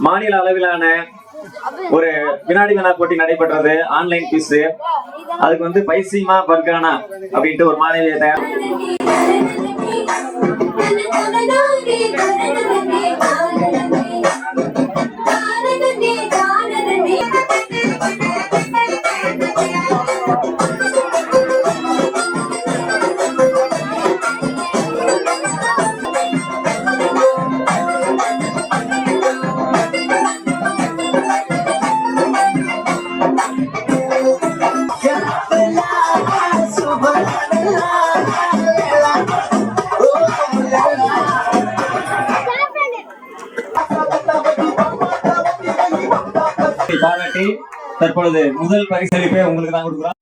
மாநில அளவிலான ஒரு வினாடி வினா போட்டி நடைபெற்றது ஆன்லைன் குவிஸ் அதுக்கு வந்து பைசிமா பர்கானா அப்படின்ட்டு ஒரு மாநில பாராட்டி தற்பொழுது முதல் பரிசளிப்பை உங்களுக்கு தான் கொடுக்குறோம்